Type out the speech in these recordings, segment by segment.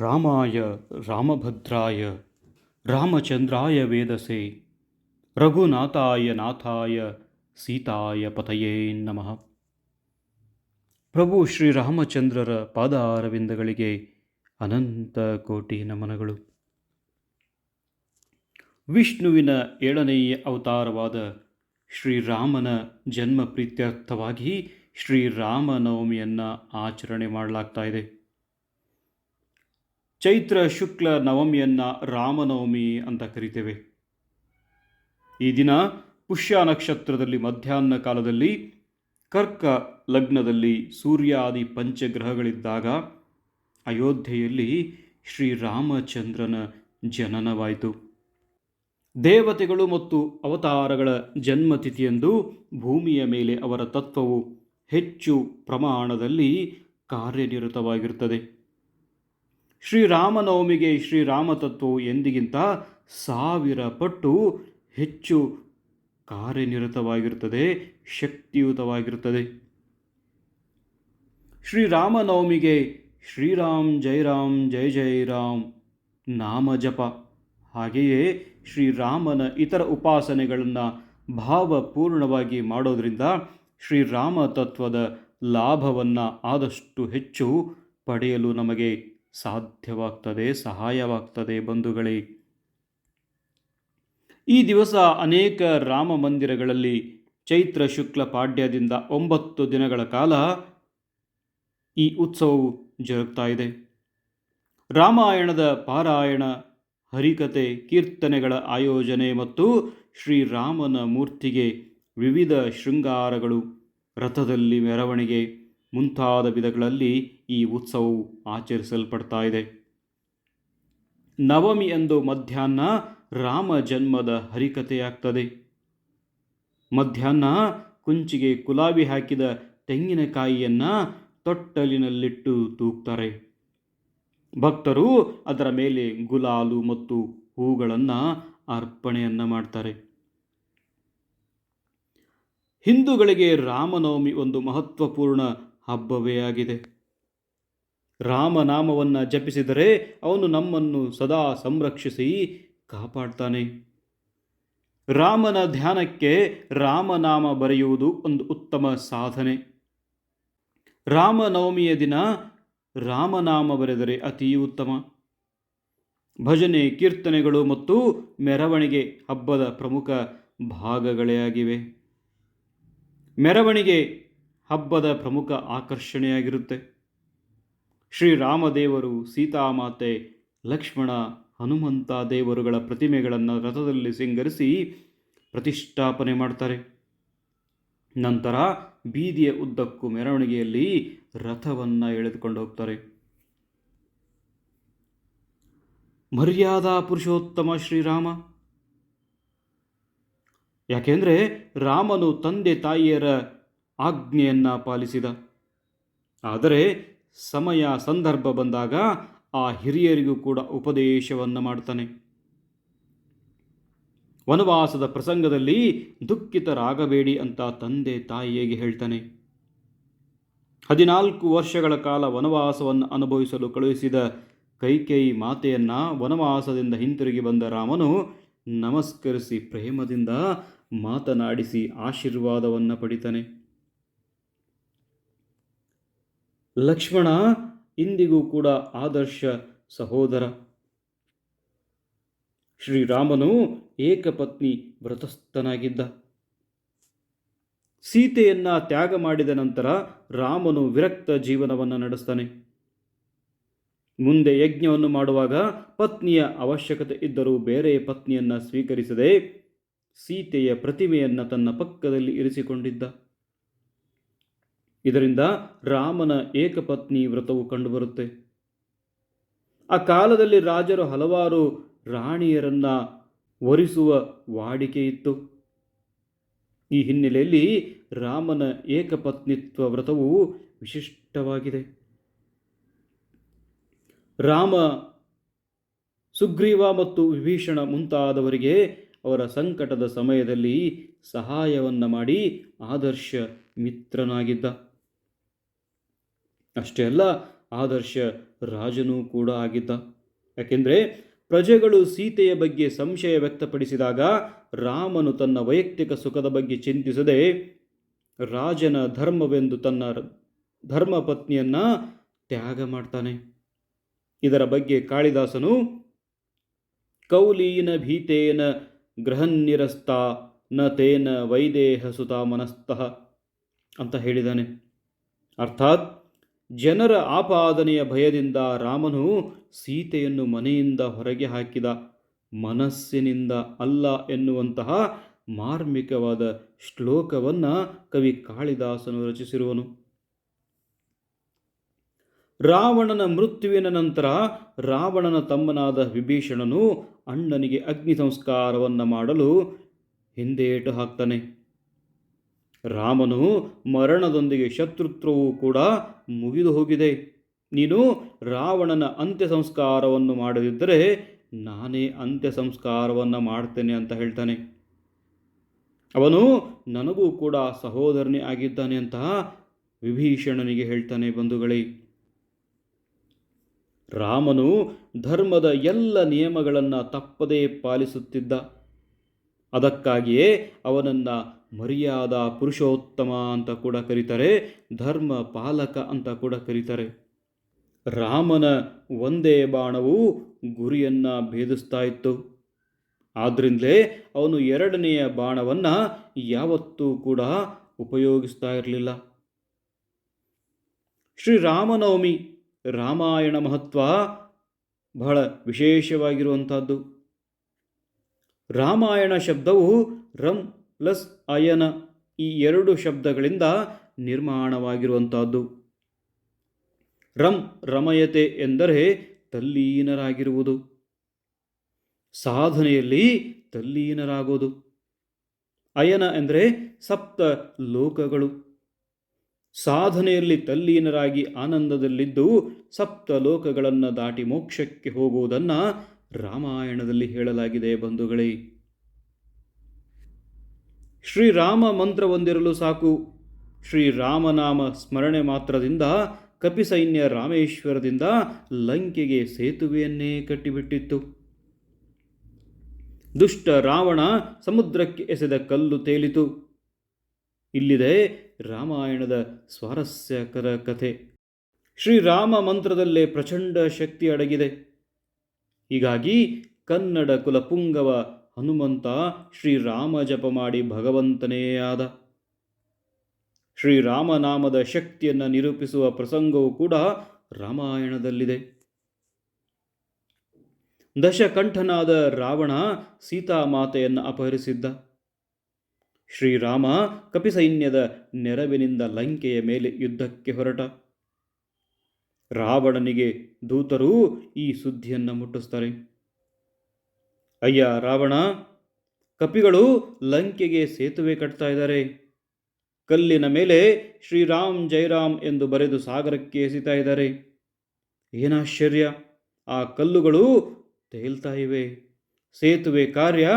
ರಾಮಾಯ ರಾಮಭದ್ರಾಯ, ರಾಮಚಂದ್ರಾಯ ವೇದಸೆ, ರಘುನಾಥಾಯ ನಾಥಾಯ, ಸೀತಾಯ ಪತಯೇ ನಮಃ. ಪ್ರಭು ಶ್ರೀರಾಮಚಂದ್ರರ ಪಾದಾರವಿಂದಗಳಿಗೆ ಅನಂತ ಕೋಟಿ ನಮನಗಳು. ವಿಷ್ಣುವಿನ ಏಳನೆಯ ಅವತಾರವಾದ ಶ್ರೀರಾಮನ ಜನ್ಮ ಪ್ರೀತ್ಯರ್ಥವಾಗಿ ಶ್ರೀರಾಮನವಮಿಯನ್ನು ಆಚರಣೆ ಮಾಡಲಾಗ್ತಾ ಇದೆ. ಚೈತ್ರ ಶುಕ್ಲ ನವಮಿಯನ್ನು ರಾಮನವಮಿ ಅಂತ ಕರಿತೇವೆ. ಈ ದಿನ ಪುಷ್ಯ ನಕ್ಷತ್ರದಲ್ಲಿ ಮಧ್ಯಾಹ್ನ ಕಾಲದಲ್ಲಿ, ಕರ್ಕ ಲಗ್ನದಲ್ಲಿ ಸೂರ್ಯಾದಿ ಪಂಚಗ್ರಹಗಳಿದ್ದಾಗ ಅಯೋಧ್ಯೆಯಲ್ಲಿ ಶ್ರೀರಾಮಚಂದ್ರನ ಜನನವಾಯಿತು. ದೇವತೆಗಳು ಮತ್ತು ಅವತಾರಗಳ ಜನ್ಮತಿಥಿಯಂದು ಭೂಮಿಯ ಮೇಲೆ ಅವರ ತತ್ವವು ಹೆಚ್ಚು ಪ್ರಮಾಣದಲ್ಲಿ ಕಾರ್ಯನಿರತವಾಗಿರುತ್ತದೆ. ಶ್ರೀರಾಮನವಮಿಗೆ ಶ್ರೀರಾಮ ತತ್ವವು ಎಂದಿಗಿಂತ ಸಾವಿರ ಪಟ್ಟು ಹೆಚ್ಚು ಕಾರ್ಯನಿರತವಾಗಿರುತ್ತದೆ, ಶಕ್ತಿಯುತವಾಗಿರುತ್ತದೆ. ಶ್ರೀರಾಮನವಮಿಗೆ ಶ್ರೀರಾಮ್ ಜೈ ರಾಮ್, ಜೈ ಜೈ ರಾಮ್, ನಾಮ ಜಪ. ಹಾಗೆಯೇ ಶ್ರೀರಾಮನ ಇತರ ಉಪಾಸನೆಗಳನ್ನು ಭಾವಪೂರ್ಣವಾಗಿ ಮಾಡೋದರಿಂದ ಶ್ರೀರಾಮ ತತ್ವದ ಲಾಭವನ್ನು ಆದಷ್ಟು ಹೆಚ್ಚು ಪಡೆಯಲು ನಮಗೆ ಸಾಧ್ಯವಾಗ್ತದೆ, ಸಹಾಯವಾಗ್ತದೆ ಬಂಧುಗಳೇ. ಈ ದಿವಸ ಅನೇಕ ರಾಮ ಮಂದಿರಗಳಲ್ಲಿ ಚೈತ್ರ ಶುಕ್ಲ ಪಾಡ್ಯದಿಂದ ಒಂಬತ್ತು ದಿನಗಳ ಕಾಲ ಈ ಉತ್ಸವವು ಜರುಗ್ತಾ ಇದೆ. ರಾಮಾಯಣದ ಪಾರಾಯಣ ಹರಿಕತೆ ಕೀರ್ತನೆಗಳ ಆಯೋಜನೆ ಮತ್ತು ಶ್ರೀರಾಮನ ಮೂರ್ತಿಗೆ ವಿವಿಧ ಶೃಂಗಾರಗಳು ರಥದಲ್ಲಿ ಮೆರವಣಿಗೆ ಮುಂತಾದ ವಿಧಗಳಲ್ಲಿ ಈ ಉತ್ಸವವು ಆಚರಿಸಲ್ಪಡ್ತಾ ಇದೆ. ನವಮಿ ಎಂದು ಮಧ್ಯಾಹ್ನ ರಾಮ ಜನ್ಮದ ಹರಿಕತೆಯಾಗ್ತದೆ ಮಧ್ಯಾಹ್ನ ಕುಂಚಿಗೆ ಕುಲಾವಿ ಹಾಕಿದ ತೆಂಗಿನಕಾಯಿಯನ್ನು ತೊಟ್ಟಲಿನಲ್ಲಿಟ್ಟು ತೂಗ್ತಾರೆ. ಭಕ್ತರು ಅದರ ಮೇಲೆ ಗುಲಾಲು ಮತ್ತು ಹೂಗಳನ್ನು ಅರ್ಪಣೆಯನ್ನು ಮಾಡ್ತಾರೆ. ಹಿಂದೂಗಳಿಗೆ ರಾಮನವಮಿ ಒಂದು ಮಹತ್ವಪೂರ್ಣ ಹಬ್ಬವೇ ಆಗಿದೆ. ರಾಮನಾಮವನ್ನು ಜಪಿಸಿದರೆ ಅವನು ನಮ್ಮನ್ನು ಸದಾ ಸಂರಕ್ಷಿಸಿ ಕಾಪಾಡ್ತಾನೆ. ರಾಮನ ಧ್ಯಾನಕ್ಕೆ ರಾಮನಾಮ ಬರೆಯುವುದು ಒಂದು ಉತ್ತಮ ಸಾಧನೆ. ರಾಮನವಮಿಯ ದಿನ ರಾಮನಾಮ ಬರೆದರೆ ಅತಿ ಉತ್ತಮ. ಭಜನೆ, ಕೀರ್ತನೆಗಳು ಮತ್ತು ಮೆರವಣಿಗೆ ಹಬ್ಬದ ಪ್ರಮುಖ ಭಾಗಗಳೇ ಆಗಿವೆ. ಮೆರವಣಿಗೆ ಹಬ್ಬದ ಪ್ರಮುಖ ಆಕರ್ಷಣೆಯಾಗಿರುತ್ತೆ. ಶ್ರೀರಾಮದೇವರು ಸೀತಾಮಾತೆ ಲಕ್ಷ್ಮಣ ಹನುಮಂತ ದೇವರುಗಳ ಪ್ರತಿಮೆಗಳನ್ನು ರಥದಲ್ಲಿ ಸಿಂಗರಿಸಿ ಪ್ರತಿಷ್ಠಾಪನೆ ಮಾಡ್ತಾರೆ. ನಂತರ ಬೀದಿಯ ಉದ್ದಕ್ಕೂ ಮೆರವಣಿಗೆಯಲ್ಲಿ ರಥವನ್ನು ಎಳೆದುಕೊಂಡು ಹೋಗ್ತಾರೆ. ಮರ್ಯಾದಾ ಪುರುಷೋತ್ತಮ ಶ್ರೀರಾಮ. ಯಾಕೆಂದರೆ ರಾಮನು ತಂದೆ ತಾಯಿಯರ ಆಜ್ಞೆಯನ್ನು ಪಾಲಿಸಿದ. ಆದರೆ ಸಮಯ ಸಂದರ್ಭ ಬಂದಾಗ ಆ ಹಿರಿಯರಿಗೂ ಕೂಡ ಉಪದೇಶವನ್ನು ಮಾಡ್ತಾನೆ. ವನವಾಸದ ಪ್ರಸಂಗದಲ್ಲಿ ದುಃಖಿತರಾಗಬೇಡಿ ಅಂತ ತಂದೆ ತಾಯಿಯಗೆ ಹೇಳ್ತಾನೆ. ಹದಿನಾಲ್ಕು ವರ್ಷಗಳ ಕಾಲ ವನವಾಸವನ್ನು ಅನುಭವಿಸಲು ಕಳುಹಿಸಿದ ಕೈಕೇಯಿ ಮಾತೆಯನ್ನ ವನವಾಸದಿಂದ ಹಿಂತಿರುಗಿ ಬಂದ ರಾಮನು ನಮಸ್ಕರಿಸಿ ಪ್ರೇಮದಿಂದ ಮಾತನಾಡಿಸಿ ಆಶೀರ್ವಾದವನ್ನು ಪಡಿತಾನೆ. ಲಕ್ಷ್ಮಣ ಇಂದಿಗೂ ಕೂಡ ಆದರ್ಶ ಸಹೋದರ. ಶ್ರೀರಾಮನು ಏಕಪತ್ನಿ ವ್ರತಸ್ಥನಾಗಿದ್ದ. ಸೀತೆಯನ್ನ ತ್ಯಾಗ ಮಾಡಿದ ನಂತರ ರಾಮನು ವಿರಕ್ತ ಜೀವನವನ್ನು ನಡೆಸ್ತಾನೆ. ಮುಂದೆ ಯಜ್ಞವನ್ನು ಮಾಡುವಾಗ ಪತ್ನಿಯ ಅವಶ್ಯಕತೆ ಇದ್ದರೂ ಬೇರೆ ಪತ್ನಿಯನ್ನು ಸ್ವೀಕರಿಸದೆ ಸೀತೆಯ ಪ್ರತಿಮೆಯನ್ನು ತನ್ನ ಪಕ್ಕದಲ್ಲಿ ಇರಿಸಿಕೊಂಡಿದ್ದ. ಇದರಿಂದ ರಾಮನ ಏಕಪತ್ನಿ ವ್ರತವು ಕಂಡುಬರುತ್ತೆ. ಆ ಕಾಲದಲ್ಲಿ ರಾಜರು ಹಲವಾರು ರಾಣಿಯರನ್ನ ವರಿಸುವ ವಾಡಿಕೆ ಇತ್ತು. ಈ ಹಿನ್ನೆಲೆಯಲ್ಲಿ ರಾಮನ ಏಕಪತ್ನಿತ್ವ ವ್ರತವು ವಿಶಿಷ್ಟವಾಗಿದೆ. ರಾಮ, ಸುಗ್ರೀವ ಮತ್ತು ವಿಭೀಷಣ ಮುಂತಾದವರಿಗೆ ಅವರ ಸಂಕಟದ ಸಮಯದಲ್ಲಿ ಸಹಾಯವನ್ನು ಮಾಡಿ ಆದರ್ಶ ಮಿತ್ರನಾಗಿದ್ದ. ಅಷ್ಟೇ ಅಲ್ಲ ಆದರ್ಶ ರಾಜನೂ ಕೂಡ ಆಗಿದ್ದ. ಯಾಕೆಂದರೆ ಪ್ರಜೆಗಳು ಸೀತೆಯ ಬಗ್ಗೆ ಸಂಶಯ ವ್ಯಕ್ತಪಡಿಸಿದಾಗ ರಾಮನು ತನ್ನ ವೈಯಕ್ತಿಕ ಸುಖದ ಬಗ್ಗೆ ಚಿಂತಿಸದೆ ರಾಜನ ಧರ್ಮವೆಂದು ತನ್ನ ಧರ್ಮಪತ್ನಿಯನ್ನು ತ್ಯಾಗ ಮಾಡ್ತಾನೆ. ಇದರ ಬಗ್ಗೆ ಕಾಳಿದಾಸನು, ಕೌಲೀನ ಭೀತೇನ ಗೃಹನ್ನಿರಸ್ತ ನ ತೇನ ವೈದೇಹ ಸುತ ಮನಸ್ತಃ ಅಂತ ಹೇಳಿದಾನೆ. ಅರ್ಥಾತ್ ಜನರ ಆಪಾದನೆಯ ಭಯದಿಂದ ರಾಮನು ಸೀತೆಯನ್ನು ಮನೆಯಿಂದ ಹೊರಗೆ ಹಾಕಿದ. ಮನಸ್ಸಿನಿಂದ ಅಲ್ಲ ಎನ್ನುವಂತಹ ಮಾರ್ಮಿಕವಾದ ಶ್ಲೋಕವನ್ನು ಕವಿ ಕಾಳಿದಾಸನು ರಚಿಸಿರುವನು. ರಾವಣನ ಮೃತ್ಯುವಿನ ನಂತರ ರಾವಣನ ತಮ್ಮನಾದ ವಿಭೀಷಣನು ಅಣ್ಣನಿಗೆ ಅಗ್ನಿ ಸಂಸ್ಕಾರವನ್ನು ಮಾಡಲು ಹಿಂದೇಟು ಹಾಕ್ತಾನೆ. ರಾಮನು ಮರಣದೊಂದಿಗೆ ಶತ್ರುತ್ವವು ಕೂಡ ಮುಗಿದು ಹೋಗಿದೆ. ನೀನು ರಾವಣನ ಅಂತ್ಯ ಸಂಸ್ಕಾರವನ್ನು ಮಾಡದಿದ್ದರೆ ನಾನೇ ಅಂತ್ಯ ಸಂಸ್ಕಾರವನ್ನು ಮಾಡ್ತೇನೆ ಅಂತ ಹೇಳ್ತಾನೆ. ಅವನು ನನಗೂ ಕೂಡ ಸಹೋದರನೇ ಆಗಿದ್ದಾನೆ ಅಂತ ವಿಭೀಷಣನಿಗೆ ಹೇಳ್ತಾನೆ ಬಂಧುಗಳೇ. ರಾಮನು ಧರ್ಮದ ಎಲ್ಲ ನಿಯಮಗಳನ್ನು ತಪ್ಪದೇ ಪಾಲಿಸುತ್ತಿದ್ದ. ಅದಕ್ಕಾಗಿಯೇ ಅವನನ್ನು ಮರ್ಯಾದ ಪುರುಷೋತ್ತಮ ಅಂತ ಕೂಡ ಕರೀತಾರೆ, ಧರ್ಮ ಪಾಲಕ ಅಂತ ಕೂಡ ಕರೀತಾರೆ. ರಾಮನ ಒಂದೇ ಬಾಣವು ಗುರಿಯನ್ನು ಭೇದಿಸ್ತಾ ಇತ್ತು. ಆದ್ದರಿಂದಲೇ ಅವನು ಎರಡನೆಯ ಬಾಣವನ್ನು ಯಾವತ್ತೂ ಕೂಡ ಉಪಯೋಗಿಸ್ತಾ ಇರಲಿಲ್ಲ. ಶ್ರೀರಾಮನವಮಿ, ರಾಮಾಯಣ ಮಹತ್ವ ಬಹಳ ವಿಶೇಷವಾಗಿರುವಂಥದ್ದು. ರಾಮಾಯಣ ಶಬ್ದವು ರಂ ಪ್ಲಸ್ ಅಯನ ಈ ಎರಡು ಶಬ್ದಗಳಿಂದ ನಿರ್ಮಾಣವಾಗಿರುವಂಥದ್ದು. ರಂ ರಮಯತೆ ಎಂದರೆ ತಲ್ಲೀನರಾಗಿರುವುದು. ಸಾಧನೆಯಲ್ಲಿ ತಲ್ಲೀನರಾಗೋದು. ಅಯನ ಎಂದರೆ ಸಪ್ತ ಲೋಕಗಳು. ಸಾಧನೆಯಲ್ಲಿ ತಲ್ಲೀನರಾಗಿ ಆನಂದದಲ್ಲಿದ್ದು ಸಪ್ತ ಲೋಕಗಳನ್ನು ದಾಟಿ ಮೋಕ್ಷಕ್ಕೆ ಹೋಗುವುದನ್ನು ರಾಮಾಯಣದಲ್ಲಿ ಹೇಳಲಾಗಿದೆ ಬಂಧುಗಳೇ. ಶ್ರೀರಾಮ ಮಂತ್ರ ಹೊಂದಿರಲು ಸಾಕು. ಶ್ರೀರಾಮನಾಮ ಸ್ಮರಣೆ ಮಾತ್ರದಿಂದ ಕಪಿಸೈನ್ಯ ರಾಮೇಶ್ವರದಿಂದ ಲಂಕೆಗೆ ಸೇತುವೆಯನ್ನೇ ಕಟ್ಟಿಬಿಟ್ಟಿತ್ತು. ದುಷ್ಟ ರಾವಣ ಸಮುದ್ರಕ್ಕೆ ಎಸೆದ ಕಲ್ಲು ತೇಲಿತು. ಇಲ್ಲಿದೆ ರಾಮಾಯಣದ ಸ್ವಾರಸ್ಯಕರ ಕಥೆ. ಶ್ರೀರಾಮ ಮಂತ್ರದಲ್ಲೇ ಪ್ರಚಂಡ ಶಕ್ತಿ ಅಡಗಿದೆ. ಹೀಗಾಗಿ ಕನ್ನಡ ಕುಲಪುಂಗವ ಹನುಮಂತ ಶ್ರೀರಾಮ ಜಪ ಮಾಡಿ ಭಗವಂತನೇ ಆದ. ಶ್ರೀರಾಮನಾಮದ ಶಕ್ತಿಯನ್ನು ನಿರೂಪಿಸುವ ಪ್ರಸಂಗವೂ ಕೂಡ ರಾಮಾಯಣದಲ್ಲಿದೆ. ದಶಕಂಠನಾದ ರಾವಣ ಸೀತಾಮಾತೆಯನ್ನು ಅಪಹರಿಸಿದ್ದ. ಶ್ರೀರಾಮ ಕಪಿಸೈನ್ಯದ ನೆರವಿನಿಂದ ಲಂಕೆಯ ಮೇಲೆ ಯುದ್ಧಕ್ಕೆ ಹೊರಟ. ರಾವಣನಿಗೆ ದೂತರು ಈ ಸುದ್ದಿಯನ್ನು ಮುಟ್ಟಿಸ್ತಾರೆ. ಅಯ್ಯ ರಾವಣ, ಕಪಿಗಳು ಲಂಕೆಗೆ ಸೇತುವೆ ಕಟ್ತಾ ಇದ್ದಾರೆ. ಕಲ್ಲಿನ ಮೇಲೆ ಶ್ರೀರಾಮ್ ಜೈರಾಮ್ ಎಂದು ಬರೆದು ಸಾಗರಕ್ಕೆ ಎಸಿತಾ ಇದ್ದಾರೆ. ಏನಾಶ್ಚರ್ಯ, ಆ ಕಲ್ಲುಗಳು ತೇಲ್ತಾ ಇವೆ. ಸೇತುವೆ ಕಾರ್ಯ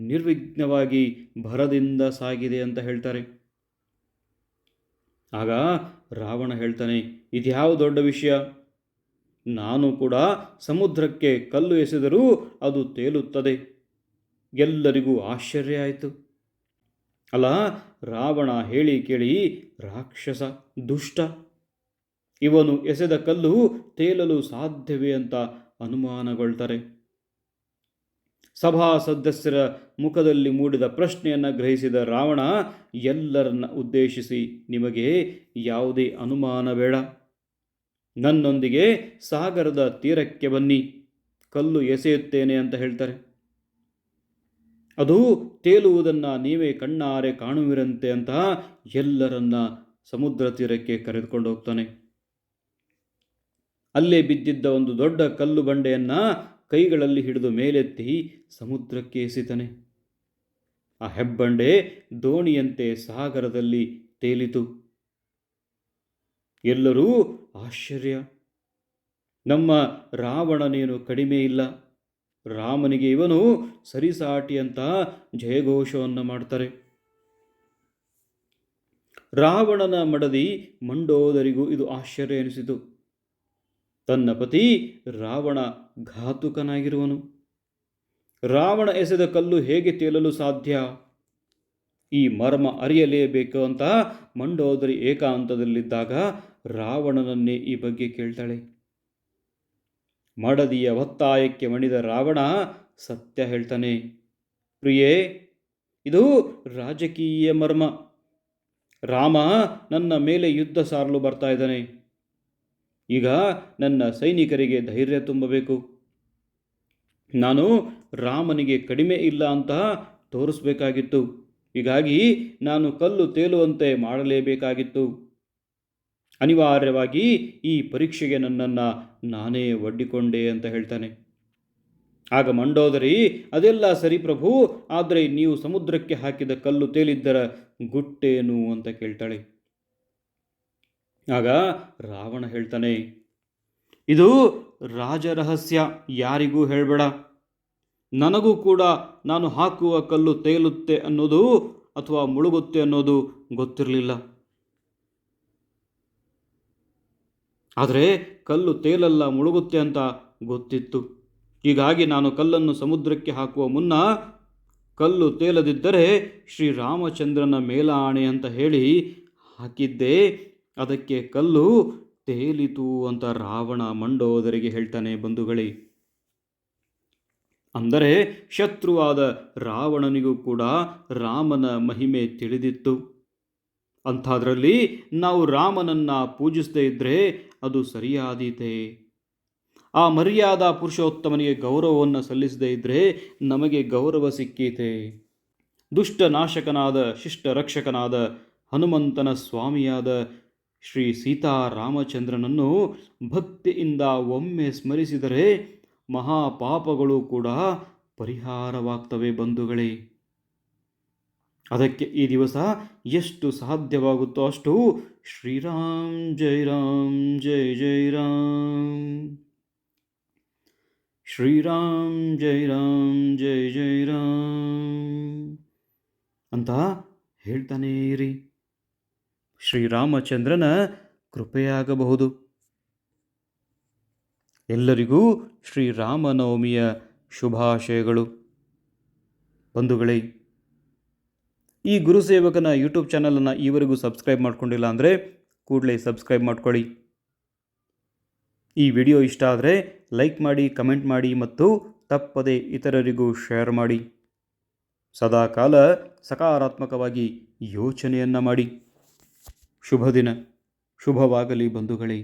ನಿರ್ವಿಘ್ನವಾಗಿ ಭರದಿಂದ ಸಾಗಿದೆ ಅಂತ ಹೇಳ್ತಾರೆ. ಆಗ ರಾವಣ ಹೇಳ್ತಾನೆ, ಇದ್ಯಾವ ದೊಡ್ಡ ವಿಷಯ? ನಾನು ಕೂಡ ಸಮುದ್ರಕ್ಕೆ ಕಲ್ಲು ಎಸೆದರೂ ಅದು ತೇಲುತ್ತದೆ. ಎಲ್ಲರಿಗೂ ಆಶ್ಚರ್ಯ ಆಯಿತು. ಅಲ್ಲ, ರಾವಣ ಹೇಳಿ ಕೇಳಿ, ರಾಕ್ಷಸ, ದುಷ್ಟ, ಇವನು ಎಸೆದ ಕಲ್ಲು ತೇಲಲು ಸಾಧ್ಯವೇ ಅಂತ ಅನುಮಾನಗೊಳ್ತಾರೆ. ಸಭಾ ಸದಸ್ಯರ ಮುಖದಲ್ಲಿ ಮೂಡಿದ ಪ್ರಶ್ನೆಯನ್ನು ಗ್ರಹಿಸಿದ ರಾವಣ, ಎಲ್ಲರನ್ನ ಉದ್ದೇಶಿಸಿ ನಿಮಗೆ ಯಾವುದೇ ಅನುಮಾನ ಬೇಡ. ನನ್ನೊಂದಿಗೆ ಸಾಗರದ ತೀರಕ್ಕೆ ಬನ್ನಿ. ಕಲ್ಲು ಎಸೆಯುತ್ತೇನೆ ಅಂತ ಹೇಳ್ತಾರೆ. ಅದು ತೇಲುವುದನ್ನು ನೀವೇ ಕಣ್ಣಾರೆ ಕಾಣುವಿರಂತೆ ಅಂತ ಎಲ್ಲರನ್ನ ಸಮುದ್ರ ತೀರಕ್ಕೆ ಕರೆದುಕೊಂಡು ಹೋಗ್ತಾನೆ. ಅಲ್ಲೇ ಬಿದ್ದಿದ್ದ ಒಂದು ದೊಡ್ಡ ಕಲ್ಲು ಬಂಡೆಯನ್ನು ಕೈಗಳಲ್ಲಿ ಹಿಡಿದು ಮೇಲೆತ್ತಿ ಸಮುದ್ರಕ್ಕೆ ಎಸಿತಾನೆ. ಆ ಹೆಬ್ಬಂಡೆ ದೋಣಿಯಂತೆ ಸಾಗರದಲ್ಲಿ ತೇಲಿತು. ಎಲ್ಲರೂ ಆಶ್ಚರ್ಯ. ನಮ್ಮ ರಾವಣನೇನು ಕಡಿಮೆ ಇಲ್ಲ. ರಾಮನಿಗೆ ಇವನು ಸರಿಸಾಟಿ ಅಂತ ಜಯಘೋಷವನ್ನು ಮಾಡ್ತಾರೆ. ರಾವಣನ ಮಡದಿ ಮಂಡೋದರಿಗೂ ಇದು ಆಶ್ಚರ್ಯ ಎನಿಸಿತು. ತನ್ನ ಪತಿ ರಾವಣ ಘಾತುಕನಾಗಿರುವನು. ರಾವಣ ಎಸೆದ ಕಲ್ಲು ಹೇಗೆ ತೇಲಲು ಸಾಧ್ಯ? ಈ ಮರ್ಮ ಅರಿಯಲೇಬೇಕು ಅಂತ ಮಂಡೋದರಿ ಏಕಾಂತದಲ್ಲಿದ್ದಾಗ ರಾವಣನನ್ನೇ ಈ ಬಗ್ಗೆ ಕೇಳ್ತಾಳೆ. ಮಡದಿಯ ಒತ್ತಾಯಕ್ಕೆ ಮಣಿದ ರಾವಣ ಸತ್ಯ ಹೇಳ್ತಾನೆ. ಪ್ರಿಯೇ, ಇದು ರಾಜಕೀಯ ಮರ್ಮ. ರಾಮ ನನ್ನ ಮೇಲೆ ಯುದ್ಧ ಸಾರಲು ಬರ್ತಾ ಇದ್ದಾನೆ. ಈಗ ನನ್ನ ಸೈನಿಕರಿಗೆ ಧೈರ್ಯ ತುಂಬಬೇಕು. ನಾನು ರಾಮನಿಗೆ ಕಡಿಮೆ ಇಲ್ಲ ಅಂತ ತೋರಿಸ್ಬೇಕಾಗಿತ್ತು. ಹೀಗಾಗಿ ನಾನು ಕಲ್ಲು ತೇಲುವಂತೆ ಮಾಡಲೇಬೇಕಾಗಿತ್ತು. ಅನಿವಾರ್ಯವಾಗಿ ಈ ಪರೀಕ್ಷೆಗೆ ನನ್ನನ್ನು ನಾನೇ ಒಡ್ಡಿಕೊಂಡೆ ಅಂತ ಹೇಳ್ತಾನೆ. ಆಗ ಮಂಡೋದರಿ, ಅದೆಲ್ಲ ಸರಿ ಪ್ರಭು, ಆದರೆ ನೀವು ಸಮುದ್ರಕ್ಕೆ ಹಾಕಿದ ಕಲ್ಲು ತೇಲಿದ್ದರ ಗುಟ್ಟೇನು ಅಂತ ಕೇಳ್ತಾಳೆ. ಆಗ ರಾವಣ ಹೇಳ್ತಾನೆ, ಇದು ರಾಜರಹಸ್ಯ, ಯಾರಿಗೂ ಹೇಳಬೇಡ. ನನಗೂ ಕೂಡ ನಾನು ಹಾಕುವ ಕಲ್ಲು ತೇಲುತ್ತೆ ಅನ್ನೋದು ಅಥವಾ ಮುಳುಗುತ್ತೆ ಅನ್ನೋದು ಗೊತ್ತಿರಲಿಲ್ಲ. ಆದರೆ ಕಲ್ಲು ತೇಲಲ್ಲ ಮುಳುಗುತ್ತೆ ಅಂತ ಗೊತ್ತಿತ್ತು. ಹೀಗಾಗಿ ನಾನು ಕಲ್ಲನ್ನು ಸಮುದ್ರಕ್ಕೆ ಹಾಕುವ ಮುನ್ನ ಕಲ್ಲು ತೇಲದಿದ್ದರೆ ಶ್ರೀರಾಮಚಂದ್ರನ ಮೇಲಾಣೆ ಅಂತ ಹೇಳಿ ಹಾಕಿದ್ದೆ. ಅದಕ್ಕೆ ಕಲ್ಲು ತೇಲಿತು ಅಂತ ರಾವಣ ಮಂಡೋದರಿಗೆ ಹೇಳ್ತಾನೆ ಬಂಧುಗಳೇ. ಅಂದರೆ ಶತ್ರುವಾದ ರಾವಣನಿಗೂ ಕೂಡ ರಾಮನ ಮಹಿಮೆ ತಿಳಿದಿತ್ತು. ಅಂಥದ್ರಲ್ಲಿ ನಾವು ರಾಮನನ್ನು ಪೂಜಿಸದೇ ಇದ್ದರೆ ಅದು ಸರಿಯಾದೀತೆ. ಆ ಮರ್ಯಾದ ಪುರುಷೋತ್ತಮನಿಗೆ ಗೌರವವನ್ನು ಸಲ್ಲಿಸದೇ ಇದ್ದರೆ ನಮಗೆ ಗೌರವ ಸಿಕ್ಕೀತೆ. ದುಷ್ಟನಾಶಕನಾದ ಶಿಷ್ಟ ರಕ್ಷಕನಾದ ಹನುಮಂತನ ಸ್ವಾಮಿಯಾದ ಶ್ರೀ ಸೀತಾರಾಮಚಂದ್ರನನ್ನು ಭಕ್ತಿಯಿಂದ ಒಮ್ಮೆ ಸ್ಮರಿಸಿದರೆ ಮಹಾಪಾಪಗಳು ಕೂಡ ಪರಿಹಾರವಾಗ್ತವೆ ಬಂಧುಗಳೇ. ಅದಕ್ಕೆ ಈ ದಿವಸ ಎಷ್ಟು ಸಾಧ್ಯವಾಗುತ್ತೋ ಅಷ್ಟು ಶ್ರೀರಾಮ್ ಜೈ ರಾಮ್, ಜೈ ಜೈ ರಾಮ್. ಶ್ರೀರಾಮ್ ಜೈ ರಾಮ್, ಜೈ ಜೈ ರಾಮ್ ಅಂತ ಹೇಳ್ತಾನೆ ಇರಿ. ಶ್ರೀರಾಮಚಂದ್ರನ ಕೃಪೆಯಾಗಬಹುದು. ಎಲ್ಲರಿಗೂ ಶ್ರೀರಾಮನವಮಿಯ ಶುಭಾಶಯಗಳು. ಬಂಧುಗಳೇ, ಈ ಗುರುಸೇವಕನ ಯೂಟ್ಯೂಬ್ ಚಾನಲನ್ನು ಈವರೆಗೂ ಸಬ್ಸ್ಕ್ರೈಬ್ ಮಾಡ್ಕೊಂಡಿಲ್ಲ ಅಂದರೆ ಕೂಡಲೇ ಸಬ್ಸ್ಕ್ರೈಬ್ ಮಾಡ್ಕೊಳ್ಳಿ. ಈ ವಿಡಿಯೋ ಇಷ್ಟ ಆದರೆ ಲೈಕ್ ಮಾಡಿ, ಕಮೆಂಟ್ ಮಾಡಿ ಮತ್ತು ತಪ್ಪದೆ ಇತರರಿಗೂ ಶೇರ್ ಮಾಡಿ. ಸದಾಕಾಲ ಸಕಾರಾತ್ಮಕವಾಗಿ ಯೋಚನೆಯನ್ನು ಮಾಡಿ. ಶುಭ ದಿನ ಶುಭವಾಗಲಿ ಬಂಧುಗಳೇ.